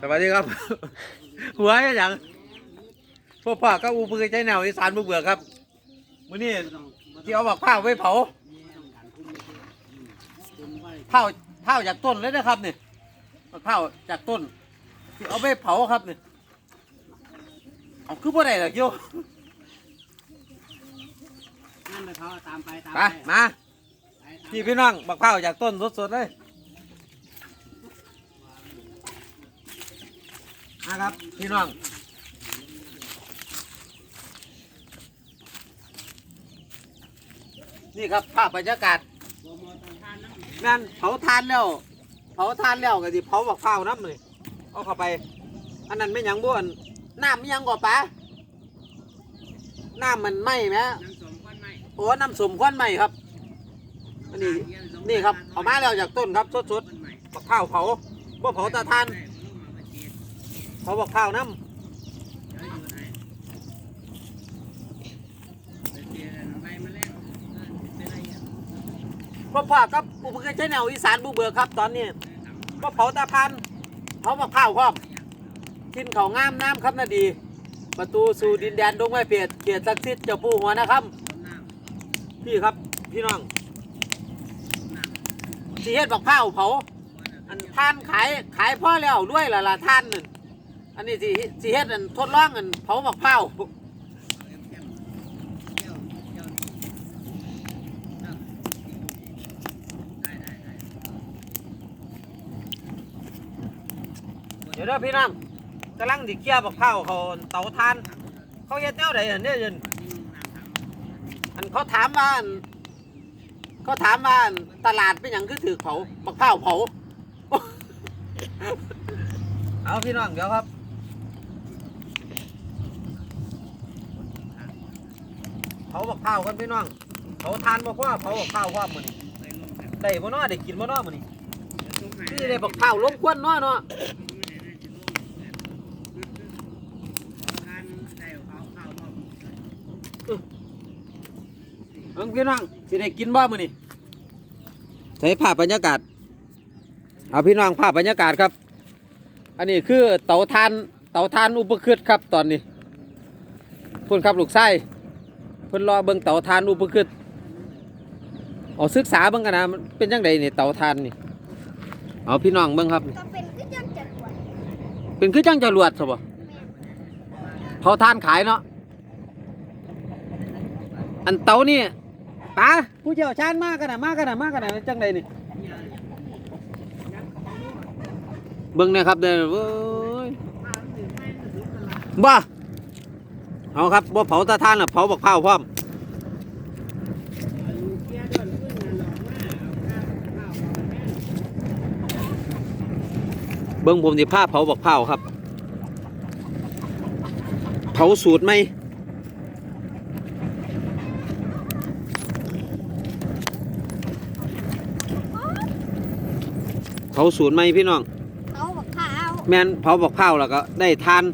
สวัสดีครับ หัวให้หยังพวกพ่อก็อูปืนใจแนวอีสานบุกเบือครับมื้อนี้ที่เอาบักข้าวไว้เผาข้าวข้าวจากต้นเลยนะครับนี่บักข้าวจากต้นที่เอาไปเผาครับนี่เอาคือบ่ได้หรอกโยนั่นไปเขาตามไปตามไปมาพี่พี่น้องบักข้าวจากต้นสดๆเลย นะครับ พี่น้องนี่ครับภาพบรรยากาศแม่นเผาทานแล้ว เผาทานแล้วก็สิเผาบักข้าน้ำเลยเอาเข้าไป อันนั้นไม่ยังบ้วนน้ำไม่ยังก่อปะน้ำมันไหมไหมน้ำสมควันไหมโอ้น้ำสมควันไหมครับอันนี้นี่ครับเอามาแล้วจากต้นครับสดๆบักข้าเผาบ่เผาตาทาน เผาบักข้าวน้ำพ่อพ่อครับอุปกรณ์ใช้แนวอีสานบุเบิกครับ ตอนนี้ก็เผาตาพันเผาบักข้าวพร้อมกินเขางามน้ำครับนาดี ประตูสู่ดินแดนดงไม้เปียดเกียรติศักดิ์สิทธิ์เจ้าปู่หัวนะครับ พี่ครับพี่น้องสีเฮ็ดบักข้าวเผาอันท่านขายขายพ่อแล้วด้วยล่ะล่ะท่านนั่น อันนี้สิสิเฮ็ดอันทดลองอันเผาบักข้าเดี๋ยวเด้อพี่น้องกำลังดิเกียร์บักข้าเขาเตาทาน เขาเฮ็ดแนวใดอันเนี้ยินอันเขาถามว่าเขาถามว่าตลาดเป็นหยังคือถือเผาบักข้าเผาเอาพี่น้องเดี๋ยวครับ เผาบักข้ากันพี่น้องเผาทานบ่พ่อเผาบักข้าว่ามื้อนี้ได้บ่เนาะได้กินบ่เนาะมื้อนี้นี่ได้บักข้าล้มควนเนาะเนาะเบิ่งพี่น้องสิได้กินบ่มื้อนี้ใช้ภาพบรรยากาศเอาพี่น้องภาพบรรยากาศครับ อันนี้คือเตาทานเตาทานอุปกฤษครับตอนนี้พุ่นครับลูกไส้ พิ่นรอเบิ่งเตาทานอุปกฤษเอาศึกษาเบิ่งกันนะมันเป็นจังไดนี่เตาทานนี่เอาพี่น้องเบิ่งครับ ก็เป็นคือจังจัดวดเป็นคือจังจรวดซะบ่เผาทานขายเนาะอันเตานี่ป๋าผู้เชี่ยวชาญมากกันนะมากกันนะมากกันนะจังไดนี่เบิ่งเนะครับเด้อเว้ยบ่ เอาครับบ่เผาตาทานน่ะเผาบักข้าวพร้อมเบิ่งผมสิพาเผาบักข้าวครับ เผาสูตรไหมเผาสูตรไหมพี่น้องเขาบอกข้าวแม่นเผาบักข้าวแล้วก็ได้ทาน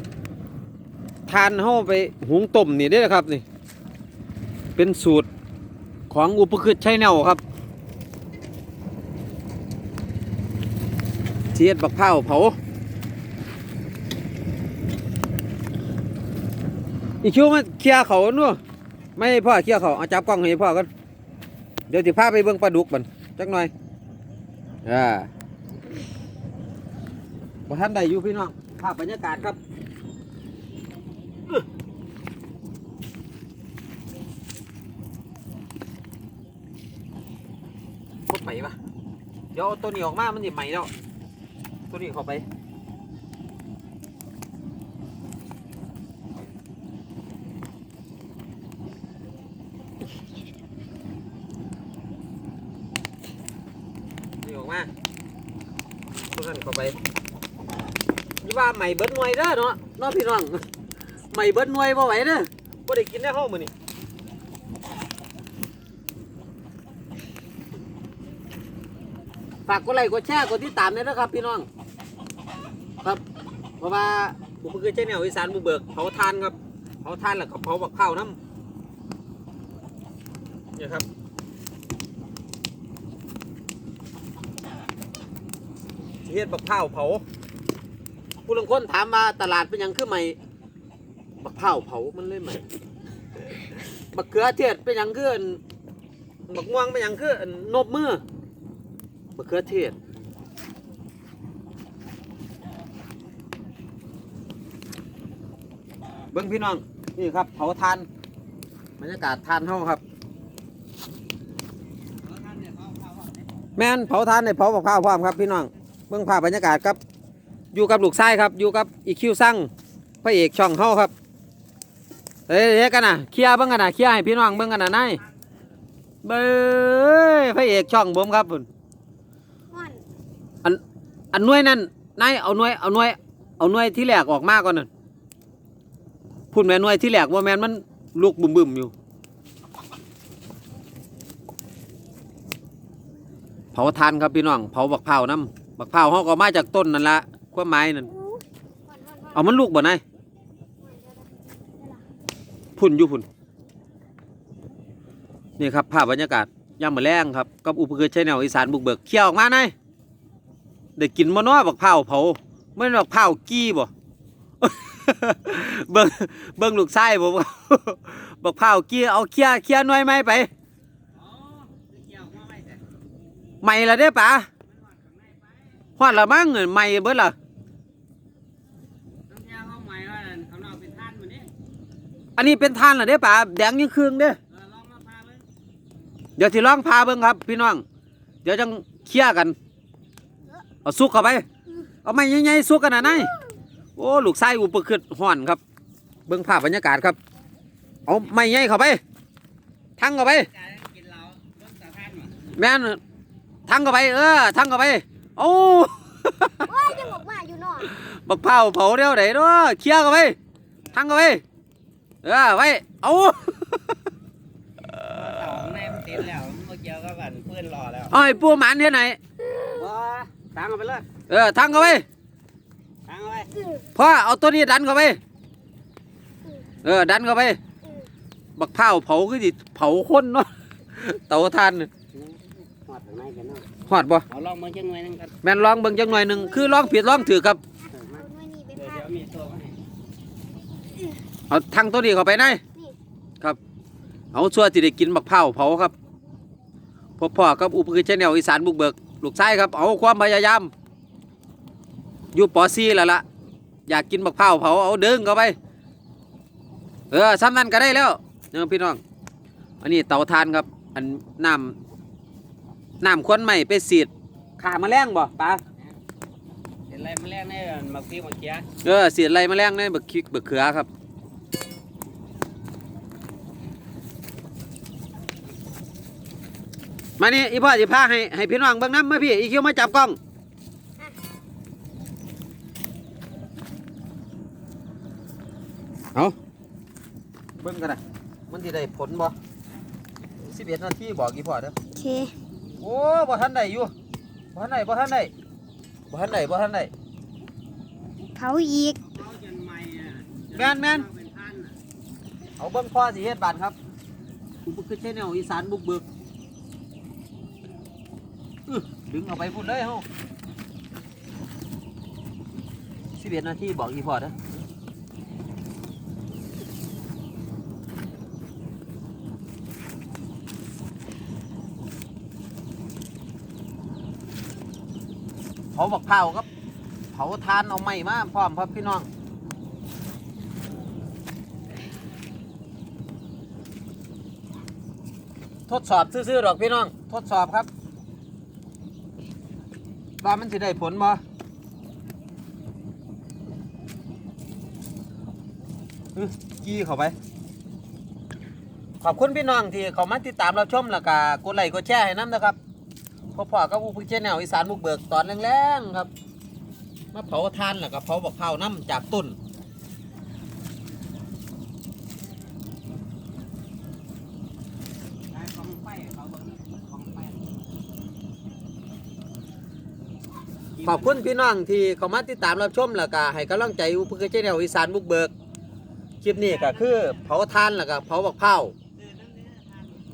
ทานเข้าไปหุงต้มนี่ได้อครับนี่ เป็นสูตรของอุปกฤษใช้แนวครับเทียดบักข้าเผาอีคิวมาเคลียร์เขาเนู่ไม่ให้พ่อเคลียร์เขาเอาจับกล้องให้พ่อกันเดี๋ยวสิพาไปเบิ่งปลาดุกบันจักหน่อยอ่าบ่ท่านใดอยู่พี่น้องภาพบรรยากาศครับ บ่ไปะเดี๋ยวตัวนี้ออกมา มันสิใหม่แล้ว ตัวนี้เข้าไป นี่ออกมาตัวนั้นเข้าไปนี่ว่าใหม่เบิดหน่วยเด้อเนาะเนาะพี่น้องใหม่เบิดหน่วยบ่ไหวเด้อบ่ได้กินได้ห้องมื้อนี้ ฝากกดไลค์กดแชร์กดติดตามด้วยนะครับ พี่น้อง ครับ เพราะว่าผมเคยใช้แนวอีสานบุเบิกเผาทานครับเผาทานแล้วก็เผาบักข้าวน้ำเนี่ยครับเฮ็ดบักข้าเผาผู้ลงคนถามมาตลาดเป็นยังคือใหม่บักเผาเผามันเลยใหม่บักเขือเทศเป็นยังคืออันบักม่วงเป็นยังคืออันนบมือ บักเขือเทศเบิ้งพี่น้อง นี่ครับเผาทานบรรยากาศทานเฮาครับ แม่นเผาทานในเผากับข้าวพร้อมครับพี่น้อง เบื้องภาพบรรยากาศครับ อยู่กับลูกชายครับ อยู่กับอีคิวซั่งพระเอกช่องเฮาครับเฮ้ยเฮ้ยกันนะเคลียร์เบิ่งกันนะเคลียร์ให้พี่น้องเบิ่งกันนะนายเบ้ยพระเอกช่องผมครับพุ่นม่อน อันน่วยนั่นนายเอาน่วยเอาน่วยเอาน่วยที่แหลกออกมาก่อนนั่นพุ่นแม่นหน่วยที่แหลกว่าแม่นมันลูกบึมๆอยู่เผาทานครับพี่น้องเผาบักเผาน้ำบักเผาวเขาก็มาจากต้นนั่นละความหมายนั่นอู้อนม่นม่นเอามันลูกบ่นายพุ่นอยู่พุ่นนี่ครับภาพบรรยากาศย่ามมาแรงครับกับอุปกรณ์ใช้แนวอีสานบุกเบิกเคี่ยวออกมานาย ได้กินบ่เน้อบักเผาวเผาไม่นบักเผาวกี้บ่เบิ่งเบิ่งลูกไส้ผมบักเผาวกี้เอาเคี่ยเคี่ยหน่อยไหมไปอ๋อเกี่ยวมาไม่แต่ใหม่ละเด้ป๋าฮอดละมั้งใหม่เบิดละน้ำยาเข้าใหม่ว่านั่นเขานอกเป็นท่านมันนี่อันนี้เป็นทานละเด้ป๋าแดงยิ่งครึ่งเด้เออลองมาพาเลยเดี๋ยวที่ลองพาเบิ่งครับ พี่น้อง เดี๋ยวจังเคลียร์กัน เอาซุกเข้าไป เอาไม้ใหญ่ๆซุกกันนะนายโอ้ลูกไส้อุปกรณ์ห่อนครับ เบิ่งภาพบรรยากาศครับ เอาไม้ใหญ่เข้าไป ทั้งเข้าไปกายกินเหล้าเริ่มสะท่านว่ะแม่นทั้งเข้าไป เออ ทั้งเข้าไปโอ้โอ้ยยังบอกมาอยู่นอนบักเผาเผาเดียวไหนเนาะเคลียร์เข้าไป ทั้งเข้าไป เออไว้เอาเต่าข้างในมันติดแล้วมันบ่เกี่ยวกับกันเพื่อนรอแล้วเอาไอ้ปูหมันเท่าไหนว้า ตั้งเอาไปเลย เออทั้งเข้าไปตั้งเอาไว้อื้อพ่อเอาตัวนี้ดันเข้าไป เออ ดันเข้าไปอื้อบักเผาเผาคือสิเผาคนเนาะ เตาทานน่ะหอดข้างในกันเนาะฮอดบ่ เอาลองมาจังหน่อยหนึงกันแม่นลองเบิ่งจังหน่อยหนึงคือลองผิดลองถือครับ เออมาเอาหน่วยนี้ไปเดี๋ยวพาเดี๋ยวมีตัวมาให้เอาทั้งตัวนี้เข้าไปนายครับ เอาชัวร์สิได้กินบักเผาเผาครับพ่อพ่อกับอุปกรณ์ชแนลอีสานบุกเบิก ลูกชายครับ เอาความพยายาม อยู่ปอซีแล้วล่ะ อยากกินบักเผาเผาเอาดึงเข้าไป เออซ้ำนั้นก็ได้แล้วเนาะพี่น้อง อันนี้เตาทานครับ อันน้ำน้ำควันใหม่ไปสีดขาแมลงบ่ปลาเห็นอะไรมันแรกในมักพี่มักเกียเออสีดอะไรแมลงในบักคิกบักเขือครับ มานี่อีพ่อสิพาให้ให้พี่น้องเบิ่งน้ำมาพี่อีคิวมาจับกล้องเอาเบิ่งกันนะมันสิได้ผลบ่สิบเอ็ดนาทีบอกอีพ่อเด้อโอเคโอ้บ่ทันได้อยู่บ่ทันได้บ่ทันได้บ่ทันได้บ่ทันได้เผาอีกเอาจนใหม่อะแม่นแม่นเอาเป็นท่านอะเอาเบิ่งพ่อสิเฮ็ดบานครับอุปกรณ์ชแนลอีสานบุกเบิกอื้อ ดึงเอาไปพุ่นเลยเฮาสิบเอ็ดนาทีบอกอีพ่อเด้อเผาบักเผาครับ เผาทานเอาไม้มาพร้อมครับพี่น้องทดสอบซื่อๆหรอกพี่น้อง ทดสอบครับ ว่ามันจะได้ผลบ่กี้เข้าไป ขอบคุณพี่น้องที่เขามาติดตามเราชมแล้วก็กดไลค์กดแชร์ให้น้ำนะครับพอพอกับผู้พิจารณาอีสานบุกเบิกตอนแรงๆครับ มาเผาทานแล้วก็เผาบักเผาน้ำจากต้น ได้ของไฟเขาเบิ่งของไฟ ขอบคุณพี่น้องที่เข้ามาติดตามรับชมแล้วก็ให้กำลังใจอุปกรณ์เจเนลอีสานบุกเบิกคลิปนี้ก็คือเผาทานแล้วก็เผาบักเผา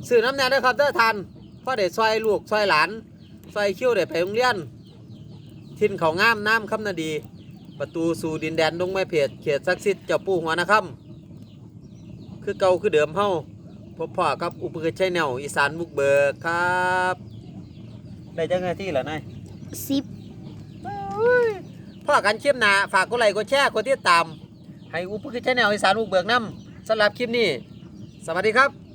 ซื้อน้ำแน่ด้วยครับเด้อทานพ่อได้ซอยลูกซอยหลานซอยคิ้วได้ไปโรงเรียน ทินเขางามน้ำคำนาดี ประตูสู่ดินแดนดงไม้เพจเขตศักดิ์สิทธิ์เจ้าปู่หัวนะครับคือเก่าคือเดิมเฮาพบพ่อกับอุปกรณ์ใช้แนวอีสานมุกเบิกครับ ได้จังไงที่เหรอนายสิบ พ่อกันคลิปหน้าฝากกดไลค์กดแชร์กดติดตาม ให้อุปกรณ์ใช้แนวอีสานอุกเบิกนํสำหรับคลิปนี้ สวัสดีครับ